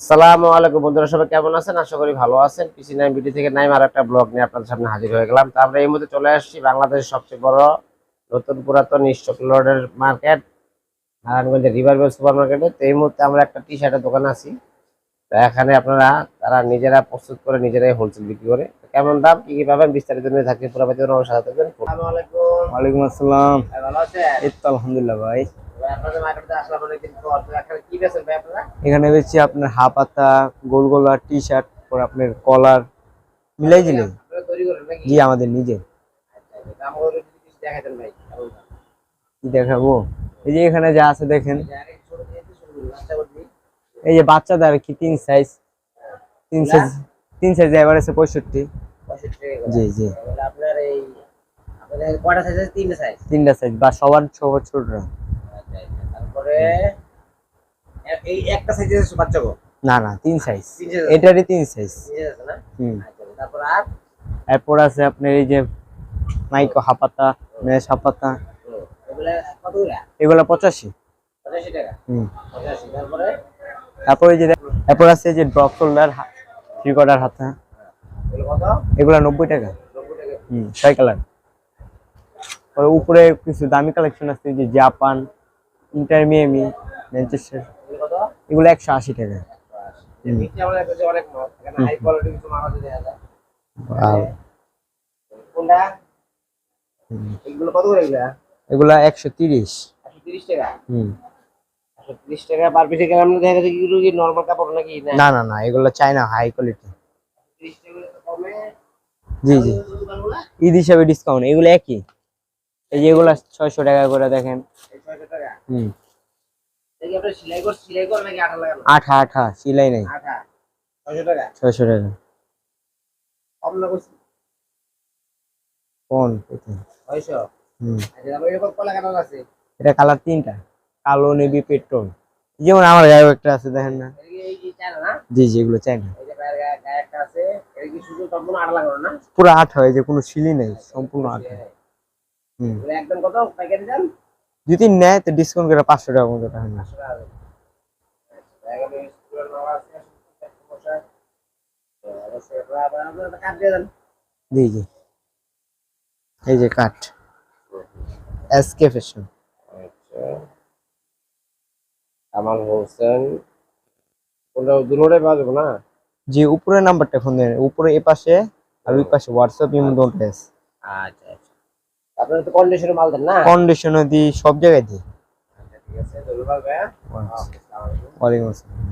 সালামু আলাইকুম বন্ধুরা সবাই কেমন আছেন? আশা করি ভালো আছেন। পিসি নাইম বিডি থেকে নাইম আর একটা ব্লগ নিয়ে আপনাদের সামনে হাজির হয়ে গেলাম। তো আমরা এই মুহূর্তে চলে আসছি বাংলাদেশের সবচেয়ে বড় নতুন পুরাতন স্টক লোডের মার্কেট নারায়ণগঞ্জের রিভারবেল সুপার মার্কেটে তো এই মুহূর্তে আমরা একটা টি শার্টের দোকানে আছি। তো এখানে আপনারা তারা নিজেরা প্রস্তুত করে নিজেরাই হোলসেল বিক্রি করে। কেমন দাম? কি কি পাবেন? বিস্তারিত নিয়ে থাকবে পুরো বাকি সাথে থাকবেন। আলাইকুম। ওয়ালাইকুম আসসালাম। ভালো আছেন? এই তো আলহামদুলিল্লাহ ভাই। এখানে বেশি আপনার? হাফাতা গোল গোলা টি শার্ট পর আপনার কলার। মিলাই নাকি? জি আমাদের নিজে। কেমন? দাম? কি দেখাবো? এই যে এখানে যা আছে দেখেন। এই যে বাচ্চাদের আর কি তিন সাইজ তিন সাইজ তিন সাইজ এবার আছে পঁয়ষট্টি। 65 জি জি। আপনার এই কয়টা সাইজ তিনটা সাইজ তিনটা সাইজ বা সবার সবার ছোটরা। তারপরে এই একটা সাইজ আছে বাচ্চা গো না না তিন সাইজ? এটারই তিন সাইজ না? হুম। আচ্ছা, তারপর আর? এরপর আছে আপনার এই যে মাইকো হাপাতা মেশ হাপাতা। এগুলা পঁচাশি। তারপরে? যে আছে যে ড্রপ শোল্ডার থ্রি কোয়ার্টার হাতা। এগুলো নব্বই টাকা। হুম ছয় কালার। উপরে কিছু দামি কালেকশন আছে যে জাপান ইন্টার মিয়ামি ম্যানচেস্টার এগুলো একশো আশি টাকা। এগুলো একশো তিরিশ। তিরিশ টাকা? হুম। তিরিশ টাকা পার পিসে কেমন দেখা গেছে কি কি নর্মাল কাপড় নাকি না? না না এগুলো হাই কোয়ালিটি জি জি। ঈদ হিসাবে ডিসকাউন্ট এগুলো একই? এই যে এগুলা ছয়শো টাকা করে দেখেন। হুম। আঠা আঠা সিলাই নেই। ছয়শো টাকা? কোন? আচ্ছা এটা কালার তিনটা। কালো নেভি পেট্রোল। যেমন আমার গায়েও একটা আছে দেখেন না। জি জি এগুলো লাগানো না? পুরো আট হয় যে কোনো সিলি নেই সম্পূর্ণ আট হুম। এগুলো একদম কত? প্যাকেট দেন যদি নেয় তো ডিসকাউন্ট করে পাঁচশো টাকা মতো টাকা নেয়। দেন। আচ্ছা। জি জি। এই যে কাঠ। SK fashion Kamal Hossain. কোনটা দুটোটাই পাওয়া যাবে না? জি উপরের নাম্বারটা ফোন দেন। উপরে এ পাশে আর ওই পাশে হোয়াটসঅ্যাপ ইমো ডোন্ট আচ্ছা আচ্ছা। আপনারা তো কন্ডিশনে মাল দেন না? কন্ডিশনও দিই সব জায়গায় দিই। আচ্ছা ঠিক আছে ধন্যবাদ ভাইয়া। ওয়ালাইকুম আসসালাম।